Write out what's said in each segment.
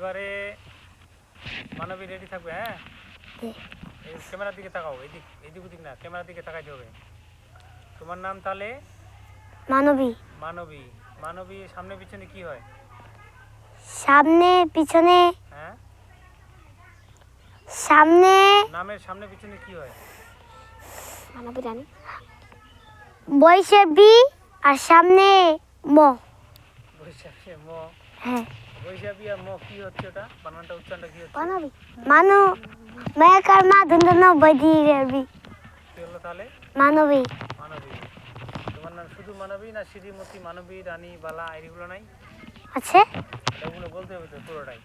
এবারে মানবী রেডি থাকবে হ্যাঁ? এই ক্যামেরার দিকে তাকাও এদিক এদিক ওদিক না ক্যামেরার দিকে তাকাইতে হবে। তোমার নাম তাহলে মানবী। মানবী। মানবী সামনে পিছনে কি হয়? সামনে পিছনে। হ্যাঁ? সামনে। নামের সামনে পিছনে কি হয়? মানবী রানী। বয়সে বি আর সামনে ম। বৈশাখী ম। হ্যাঁ। বৈশাখী আর ম কি হচ্ছে ওটা? বানানটা উচ্চারণটা কি হচ্ছে? মানবী মানু মেয়েকার মা ধুন্দন বৈদি রবি কি তাহলে? মানবী। মানবী। তোমার নাম শুধু মানবী না শ্রীমতী মানবী রানী বালা এগুলো নাই? আছে? এগুলো বলতে হবে তো পুরোটাই।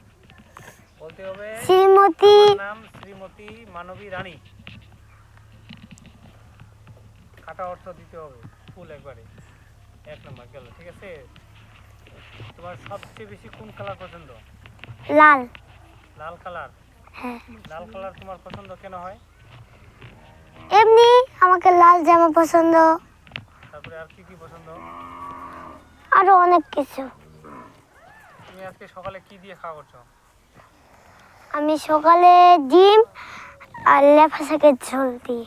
বলতে হবে শ্রীমতী নাম শ্রীমতী মানবী রানী। কাটা অর্থ দিতে হবে। ফুল একবারে। এক নম্বর গেল ঠিক আছে? তোমার সবচেয়ে বেশি কোন কালার পছন্দ? লাল। লাল কালার? হ্যাঁ। লাল কালার তোমার পছন্দ কেন হয়? এমনি আমাকে লাল জামা পছন্দ। তারপরে আর কি কি পছন্দ? আরও অনেক কিছু। তুমি আজকে সকালে কি দিয়ে খাওয়া করছ? আমি সকালে ডিম আর লেফা শাকের ঝোল দিয়ে।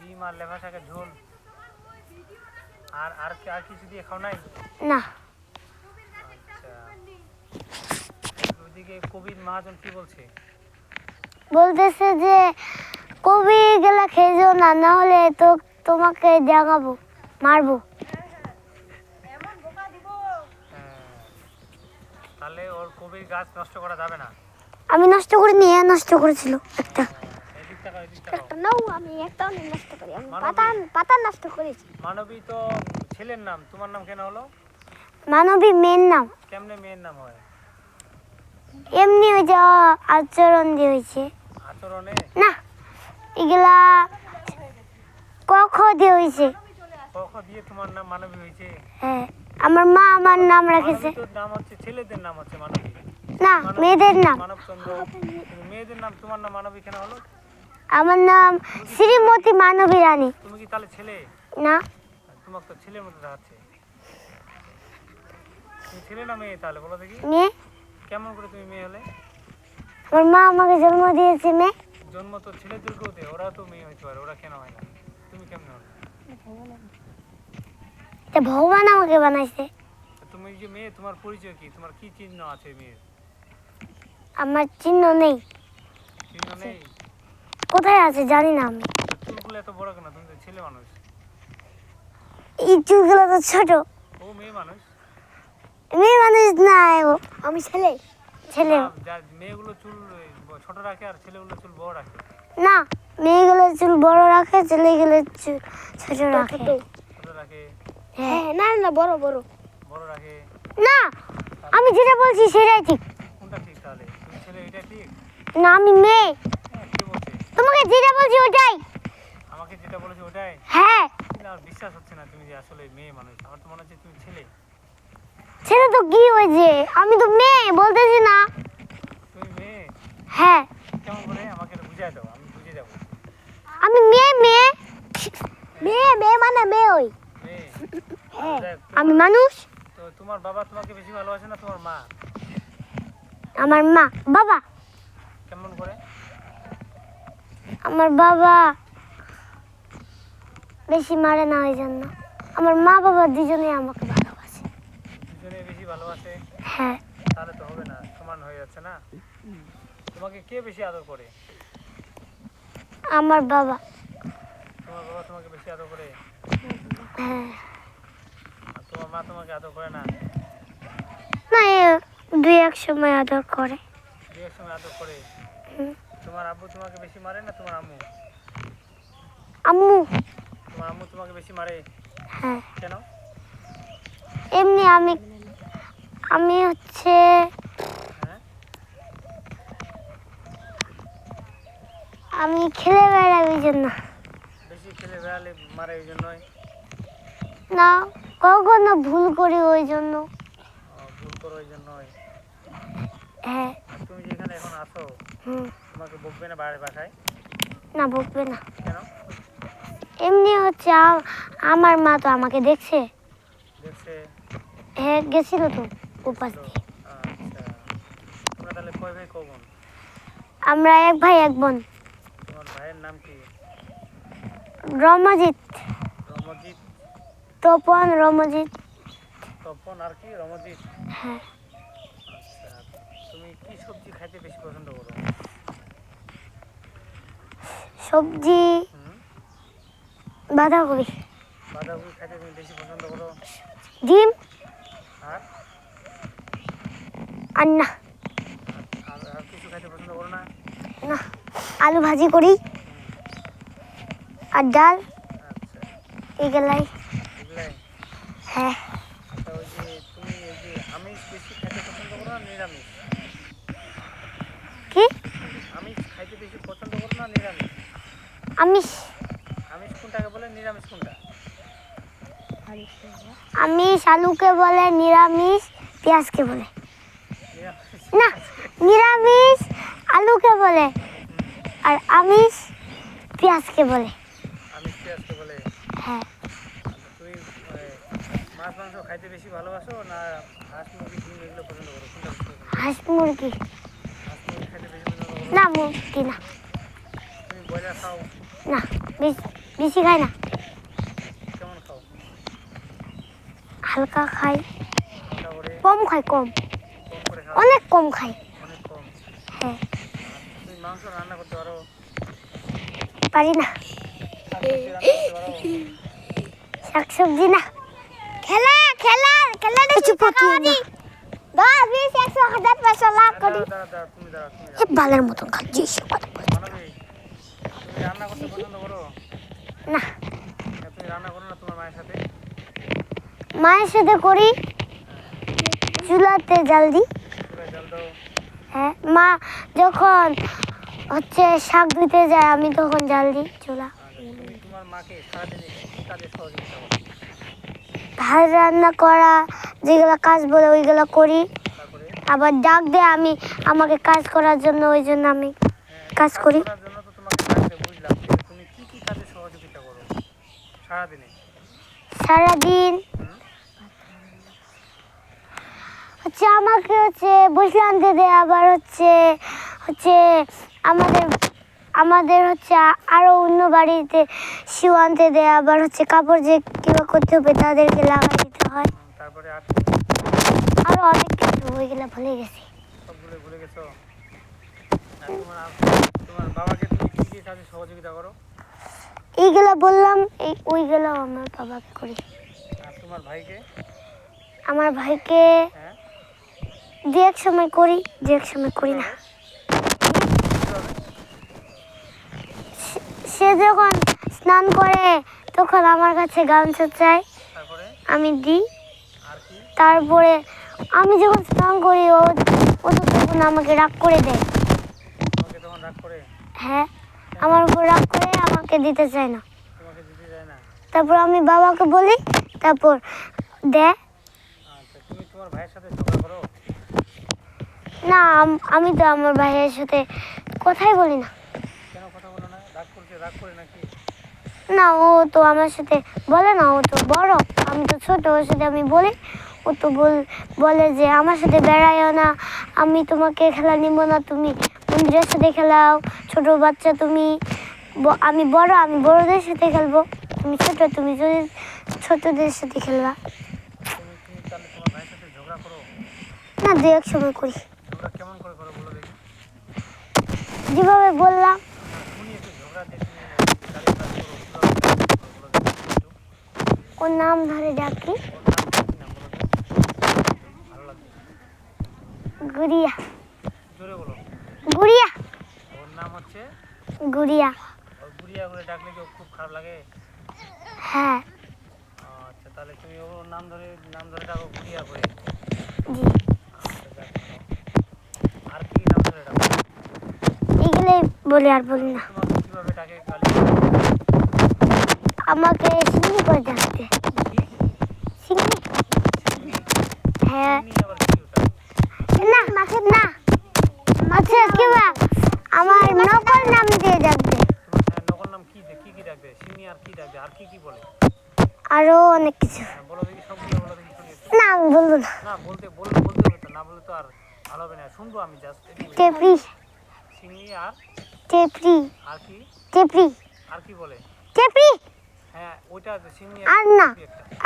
ডিম আর লেফা শাকের ঝোল। আর আর কি আর কিছু দিয়ে খাও নাই? না আচ্ছা ওইদিকে কবির মহাজন কি বলছে? বলতেছে যে কবি গেলা খেয়েছো না না হলে তো তোমাকে জাগাবো মারবো। হ্যাঁ। তাহলে ওর কবির গাছ নষ্ট করা যাবে না। আমি নষ্ট করে নিয়ে নষ্ট করেছিল একটা। এদিক টাকা এদিক টাকা নাও আমি একটাও নষ্ট করি আমি মানবী। পাতা পাতা নষ্ট করেছি। মানবী তো ছেলের নাম তোমার নাম কেন হলো? মানবী মেয়ের নাম। কেমনে মেয়ের নাম হয়? এমনি ওই যে আচরণ দিয়ে হয়েছে। না এগুলা কখ দিয়ে হয়েছে। কখ দিয়ে তোমার নাম মানবী হয়েছে? হ্যাঁ আমার মা আমার নাম রেখেছে। নাম হচ্ছে ছেলেদের নাম হচ্ছে মানবী। না মেয়েদের নাম। মানবচন্দ্র। মেয়েদের নাম তোমার নাম মানবী কেন হলো? আমার নাম শ্রীমতী মানবী রানী। তুমি কি তাহলে ছেলে? না। তোমাকে তো ছেলের মতো দেখাচ্ছে। ছেলে না মেয়ে তাহলে বলো দেখি। মেয়ে? কেমন করে তুমি মেয়ে হলে? আমার মা আমাকে জন্ম দিয়েছে মেয়ে। জন্ম তো ছেলে ছেলেদেরকেও দেয় ওরা তো মেয়ে হইতে পারে ওরা কেন হয় না? তুমি কেমন হলে? তা ভগবান আমাকে বানাইছে। তুমি যে মেয়ে তোমার পরিচয় কি? তোমার কি চিহ্ন আছে মেয়ের? আমার চিহ্ন নেই। চিহ্ন নেই? কোথায় আছে জানি না আমি। চুলগুলো এত বড় কেন? তুমি তো ছেলে মানুষ। এই চুলগুলো তো ছোট। ও মেয়ে মানুষ? মেয়ে মানুষ না ও। আমি ছেলে। ছেলে। মেয়েগুলো চুল ছোট রাখে আর ছেলেগুলো চুল বড় রাখে। না মেয়েগুলো চুল বড় রাখে ছেলেগুলো চুল ছোট রাখে। ছোট। রাখে। হ্যাঁ না না বড় বড়। বড় রাখে। না আমি যেটা বলছি সেটাই ঠিক। কোনটা ঠিক তাহলে? তুমি ছেলে এটা ঠিক? না আমি মেয়ে। হ্যাঁ তোমাকে যেটা বলছি ওটাই। আমাকে যেটা বলেছে ওটাই? হ্যাঁ। আমার বিশ্বাস হচ্ছে না তুমি যে আসলে মেয়ে মানুষ। আমার তো মনে হচ্ছে তুমি ছেলে। ছেলে তো কি হয়েছে? আমি তো মেয়ে বলতেছি না। হ্যাঁ। আমি মেয়ে মেয়ে। মেয়ে মেয়ে মানে মেয়ে ওই। হ্যাঁ। আমি মানুষ। তো তোমার বাবা তোমাকে বেশি ভালোবাসে না তোমার মা? আমার মা। বাবা। কেমন করে? আমার বাবা বেশি মারে না ওই জন্য। আমার মা বাবা দুজনে আমাকে ভালোবাসে হ্যাঁ। তাহলে তো হবে না সমান হয়ে যাচ্ছে না? তোমাকে কে বেশি আদর করে? আমার বাবা। তোমার বাবা তোমাকে বেশি আদর করে? হ্যাঁ। তোমার মা তোমাকে আদর করে না? না দুই এক সময় আদর করে। দু এক সময় আদর করে? তোমার আব্বু তোমাকে বেশি মারে না তোমার আম্মু? আম্মু। তোমার আম্মু তোমাকে বেশি মারে? হ্যাঁ। কেন? এমনি আমি আমি হচ্ছে হ্যাঁ আমি খেলে ওই জন্য। বেশি খেলে বেড়ালে মারে এই জন্যই? না কখনো ভুল করি ওই জন্য। ভুল করো ওই জন্যই? হ্যাঁ। তুমি যেখানে এখন হুম। তোমাকে বকবে না বাইরে বাসায়? না বকবে না। কেন? এমনি হচ্ছে আমার মা তো আমাকে দেখছে। দেখছে? হ্যাঁ গেছিল তো। উপাস দিয়ে। আচ্ছা আমরা এক ভাই এক বোন। ভাইয়ের নাম কি রমজিৎ। রমজিৎ তপন রমজিৎ। তপন আর কি রমজিৎ হ্যাঁ। তুমি কি সবজি খাইতে বেশি পছন্দ করো সবজি বাঁধাকপি। বাঁধাকপি খাইতে তুমি বেশি পছন্দ করো? ডিম। আর? আর না না, আলু ভাজি করি। আর ডাল। এগুলাই। হ্যাঁ। কি? আমিষ। আমিষ আলুকে বলে নিরামিষ, পেঁয়াজকে বলে। না নিরামিষ আলুকে বলে আর আমিষ পেঁয়াজকে বলে। আমিষ পেঁয়াজকে বলে? হ্যাঁ। তুমি মানে, মাছ মাংস খাইতে বেশি ভালোবাসো না হাঁস মুরগি ডিম এগুলো পছন্দ করো? হাঁস না মুরগি না। তুমি ব্রয়লার খাও? না বেশি খাই না। কেমন খাও? হালকা খাই। কম খাই কম। অনেক কম খাই। হ্যাঁ। তুমি মাংস রান্না করতে পারো না। শাকসবজি না। খেলা খেলা খেলা কিছু না। দশ বিশ একশো হাজার পাঁচশো লাখ এ বালের মতন খাচ্ছি মানবী তুমি রান্না করতে পছন্দ করো? না। তুমি রান্না করো না তোমার মায়ের সাথে? মায়ের সাথে করি। চুলাতে জাল দিই। হ্যাঁ মা যখন হচ্ছে শাক ধুতে যায় আমি তখন জাল দিই চুলা। তোমার মাকে কাজে সহযোগিতা ভাত রান্না করা যেগুলো কাজ বলে ওইগুলো করি। আবার ডাক দেয় আমি আমাকে কাজ করার জন্য ওই জন্য আমি হ্যাঁ, কাজ করি। করার জন্য তো তোমাকে ডাকতে বুঝলাম কিন্তু তুমি কি কি কাজে সহযোগিতা করো সারাদিনে সারাদিন হুম? হচ্ছে আমাকে হচ্ছে বসে আনতে দেয় আবার হচ্ছে হচ্ছে আমাদের আমাদের হচ্ছে আরও অন্য বাড়িতে শিও আনতে দেয় আবার হচ্ছে কাপড় যে কিবা করতে হবে তাদেরকে লাগাই দিতে হয়। হুম, তারপরে আর? অনেক কিছু ওইগুলো ভুলে গেছি। সবগুলো ভুলে গেছো? তোমার বাবাকে তুমি কি কি কাজে সহযোগিতা করো? এইগুলো বললাম এই ওইগুলো আমার বাবাকে করি। আর তোমার ভাইকে? আমার ভাইকে হ্যাঁ। দু এক সময় করি দু এক সময় করি না? সে যখন স্নান করে তখন আমার কাছে গামছা চাই আমি দিই। তারপরে আমি যখন স্নান করি ও ও তো তখন আমাকে রাগ করে দেয়। হ্যাঁ আমার উপর রাগ করে আমাকে দিতে চায় না। তারপর আমি বাবাকে বলি তারপর দেয় আচ্ছা তুমি তোমার ভাইয়ের সাথে ঝগড়া করো? না আমি তো আমার ভাইয়ের সাথে কথাই বলি না। কেন কথা বলো না? রাগ করছে রাগ করে নাকি? না ও তো আমার সাথে বলে না ও তো বড়। আমি তো ছোট ওর সাথে আমি বলি। ও তো বল বলে যে আমার সাথে বেড়াইও না আমি তোমাকে খেলা নিব না তুমি বন্ধুদের সাথে খেলাও ছোট বাচ্চা তুমি আমি বড় আমি বড়দের সাথে খেলব। তুমি ছোট তুমি যদি ছোটদের সাথে খেলবা। না দু এক সময় করি। কেমন করে করো বলো দেখি। যেভাবে বললাম। ওর নাম ধরে ডাকি। গুড়িয়া। জোরে বলো। গুড়িয়া। ওর নাম হচ্ছে? গুড়িয়া। ওর বুড়িয়া করে ডাকলে কি খুব খারাপ লাগে? হ্যাঁ। আচ্ছা তাহলে তুমি ওর নাম ধরে নাম ধরে ডাকো বুড়িয়া করে। জি আচ্ছা যাক ভালো। আর কি নাম ধরে ডাকো এগুলোই বলি আর বলি না। আমাকে সিঙ্গি করে ডাকতে সিঙ্গি? হ্যাঁ। না মাকে না। আচ্ছা কিবা আমার নকল নাম দিয়ে ডাকবে। নকল নাম কি কি কি ডাকবে চিনি আর কি ডাকবে আর কি কি বলে আরও অনেক কিছু। বলো দেখি সবগুলো বলো দেখি না আমি বলব না। না বলতে বলতে বলতে হবে তো। না বলে তো আর ভালো হবে না। শুনব আমি জাস্ট শিঙি আর? টেপরি আর কি? টেপরি আর কি বলে? টেপরি হ্যাঁ ওইটা আছে শিঙি আর না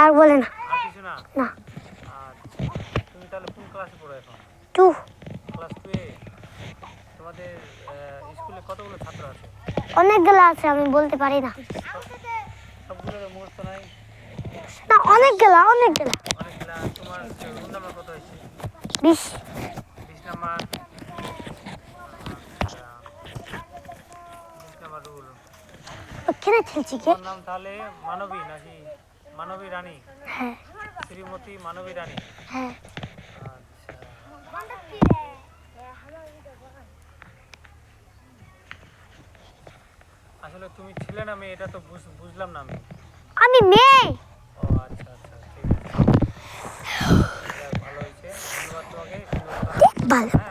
আর বলে না। আর কিছু না? না। তুমি তাহলে কোন ক্লাসে পড়ো এখন? টু। ক্লাস টু এ? তোমাদের স্কুলে কতগুলো ছাত্র আছে? অনেকগুলো আছে আমি বলতে পারি না। সবগুলোর মুখস্থ নাই? না অনেকগুলো অনেকগুলো। অনেকগুলো তোমার রোল নাম্বার কত হয়েছে? 20 ওখানে খেলছি কে? নাম তাহলে মানবী নাকি? মানবী রানী? হ্যাঁ। শ্রীমতী মানবী রানী? হ্যাঁ। আচ্ছা। আসলে তুমি ছিলে না মেয়ে এটা তো বুঝ- বুঝলাম না আমি। আমি মেয়ে! ও আচ্ছা আচ্ছা ঠিক আছে। ভালো হয়েছে। ধন্যবাদ তোমাকে ভালো।